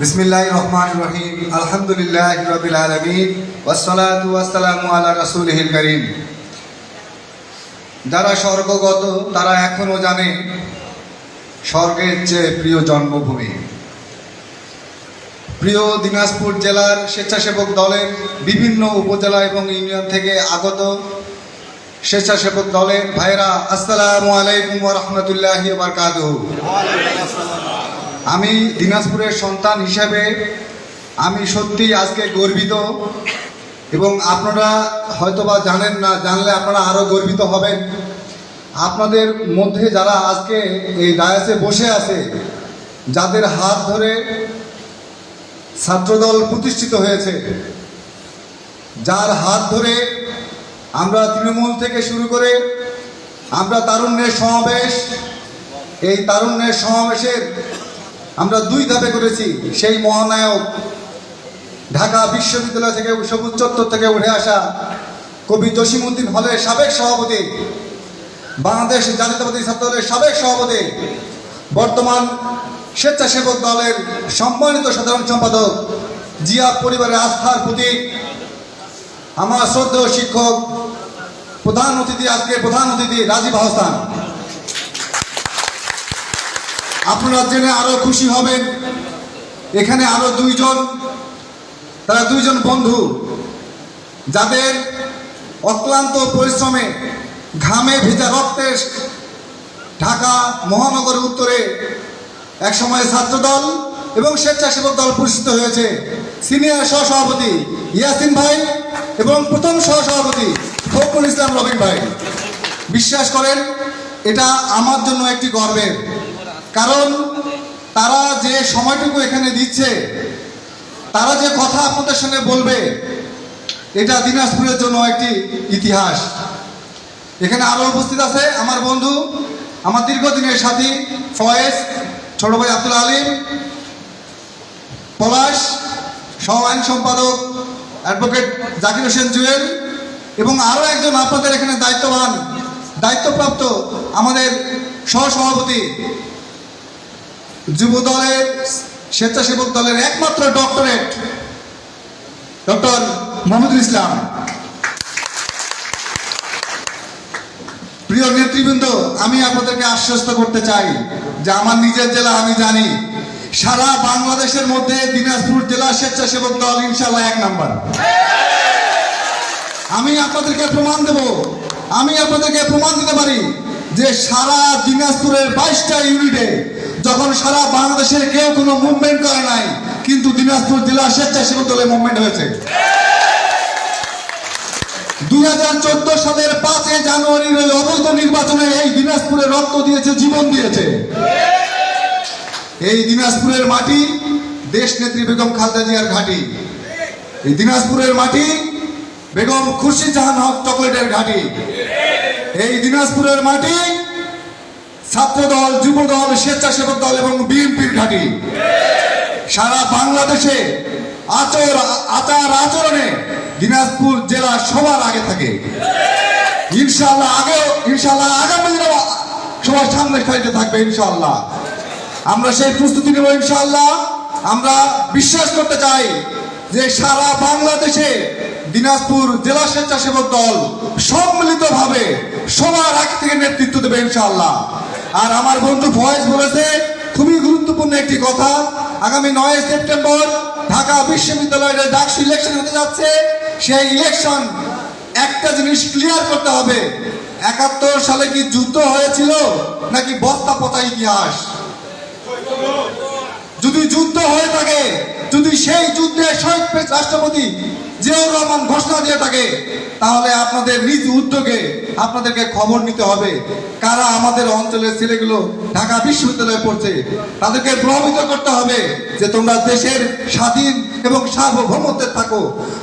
বিসমিল্লাহ রহমান রহিম আলহামদুলিল্লাহ রবিল আলমিন ওয়াসালাতু ওয়াসালামু আলা রাসূলিহিল করিম। যারা স্বর্গগত, তারা এখনও জানে স্বর্গের চেয়ে প্রিয় জন্মভূমি। প্রিয় দিনাজপুর জেলার স্বেচ্ছাসেবক দলের বিভিন্ন উপজেলা এবং ইউনিয়ন থেকে আগত স্বেচ্ছাসেবক দলের ভাইরা আসসালামু আলাইকুম রহমতুল্লাহ বারকাতুহু। আমি দিনাজপুরের সন্তান হিসেবে আমি সত্যি আজকে গর্বিত এবং আপনারা হয়তোবা জানেন না, জানলে আপনারা আরও গর্বিত হবেন। আপনাদের মধ্যে যারা আজকে এই ডায়াসে বসে আছে, যাদের হাত ধরে ছাত্রদল প্রতিষ্ঠিত হয়েছে, যার হাত ধরে আমরা তৃণমূল থেকে শুরু করে আমরা তারুণ্যের সমাবেশ, এই তারুণ্যের সমাবেশের আমরা দুই ধাপে করেছি, সেই মহানায়ক ঢাকা বিশ্ববিদ্যালয় থেকে সবুজ চত্বর থেকে উঠে আসা কবি জসিমউদ্দিন হলের সাবেক সভাপতি, বাংলাদেশ জাতীয়তাবাদী ছাত্র দলের সাবেক সভাপতি, বর্তমান স্বেচ্ছাসেবক দলের সম্মানিত সাধারণ সম্পাদক জিয়া পরিবারের আস্থার প্রতীক, আমার শ্রদ্ধেয় শিক্ষক, প্রধান অতিথি, আজকে প্রধান অতিথি রাজীব আহসান আপনারা জেনে আরও খুশি হবেন। এখানে আরও দুইজন, তারা দুইজন বন্ধু, যাদের অক্লান্ত পরিশ্রমে ঘামে ভেজা রক্তে ঢাকা মহানগর উত্তরে একসময় ছাত্রদল এবং স্বেচ্ছাসেবক দল প্রতিষ্ঠিত হয়েছে। সিনিয়র সহসভাপতি ইয়াসিন ভাই এবং প্রথম সহসভাপতি ফখরুল ইসলাম রবিন ভাই। বিশ্বাস করেন, এটা আমার জন্য একটি গর্বের। কারণ তারা যে সময়টুকু এখানে দিচ্ছে, তারা যে কথা আপনাদের সঙ্গে বলবে, এটা দিনাজপুরের জন্য একটি ইতিহাস। এখানে আরও উপস্থিত আছে আমার বন্ধু, আমার দীর্ঘদিনের সাথী ফয়েজ, ছোট ভাই আব্দুল আলিম, পলাশ, সহ আইন সম্পাদক অ্যাডভোকেট জাকির হোসেন জুয়েল, এবং আরও একজন আপনাদের এখানে দায়িত্ববান, দায়িত্বপ্রাপ্ত আমাদের সহসভাপতি যুব দলের স্বেচ্ছাসেবক দলের একমাত্র ডক্টরেট ডক্টর মোহাম্মদুল ইসলাম। প্রিয় নেতৃবৃন্দ, আমি আপনাদেরকে আশ্বস্ত করতে চাই যে আমার নিজের জেলা আমি জানি, সারা বাংলাদেশের মধ্যে দিনাজপুর জেলা স্বেচ্ছাসেবক দল ইনশাল্লাহ এক নাম্বার। আমি আপনাদেরকে প্রমাণ দেব, আমি আপনাদেরকে প্রমাণ দিতে পারি যে সারা দিনাজপুরের বাইশটা ইউনিটে যখন সারা বাংলাদেশের কেউ কোনো মুভমেন্ট করে নাই, কিন্তু দিনাজপুর জেলা স্বেচ্ছাসেবক দলের মুভমেন্ট হয়েছে। দুই হাজার চোদ্দ সালের পাঁচই জানুয়ারির ওই অবৈধ নির্বাচনে এই দিনাজপুরে রক্ত দিয়েছে, জীবন দিয়েছে। এই দিনাজপুরের মাটি দেশ নেত্রী বেগম খালেদা জিয়ার ঘাঁটি। এই দিনাজপুরের মাটি বেগম খুরশিদ জাহান হক চকলেটের ঘাঁটি। এই দিনাজপুরের মাটি ছাত্র দল যুব দল স্বেচ্ছাসেবক দল এবং বিএনপির ঘাঁটি। সারা বাংলাদেশে আচর আচার আচরণে দিনাজপুর জেলা সবার আগে থাকে। ইনশাআল্লাহ আগে ইনশাআল্লাহ আগামী দিনে সবার সামনে সাইডে থাকবে ইনশাল্লাহ আমরা সেই প্রস্তুতি নেব ইনশাল্লাহ আমরা বিশ্বাস করতে চাই যে সারা বাংলাদেশে দিনাজপুর জেলা স্বেচ্ছাসেবক দল সম্মিলিতভাবে সবার আগে থেকে নেতৃত্ব দেবে ইনশাআল্লাহ। আর আমার বন্ধু ফয়েজ বলেছে, খুবই গুরুত্বপূর্ণ একটি কথা। আগামী নয় সেপ্টেম্বর ঢাকা বিশ্ববিদ্যালয়ের ডাকসু ইলেকশন হতে যাচ্ছে, সেই ইলেকশন একটা জিনিস ক্লিয়ার করতে হবে। একাত্তর সালে কি যুদ্ধ হয়েছিল, নাকি বস্তা পচা ইতিহাস? যদি যুদ্ধ হয়ে থাকে, যদি সেই যুদ্ধে শহীদ রাষ্ট্রপতি জিয়াউর রহমান ঘোষণা দিয়ে থাকে তাহলে আপনাদের নিজ উদ্যোগে আপনাদেরকে খবর নিতে হবে। কারা আমাদের অঞ্চলের ছেলেগুলো ঢাকা বিশ্ববিদ্যালয়ে পড়ছে, তাদেরকে প্রভাবিত করতে হবে যে তোমরা দেশের স্বাধীন এবং সার্বভৌমত্বের থাকো,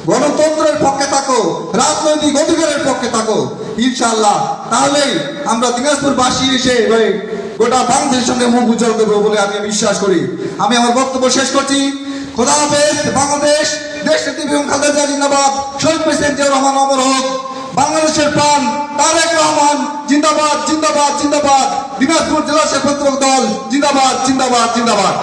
গণতন্ত্রের পক্ষে থাকো, রাজনৈতিক অধিকারের পক্ষে থাকো। ইনশাল্লাহ তাহলেই আমরা দিনাজপুরবাসী এসে গোটা বাংলাদেশের সঙ্গে মুখ উজ্জ্বল করব বলে আমি বিশ্বাস করি। আমি আমার বক্তব্য শেষ করছি। খোদা হাফেজ, বাংলাদেশ দেশ নেত্রী বেগম খালেদা জিন্দাবাদ। শহীদ প্রেসিডেন্ট জিয়া রহমান অমর হোক। বাংলাদেশের প্রাণ, তারেক রহমান জিন্দাবাদ জিন্দাবাদ জিন্দাবাদ। দিনাজপুর জেলা স্বেচ্ছাসেবক দল, জিন্দাবাদ জিন্দাবাদ জিন্দাবাদ।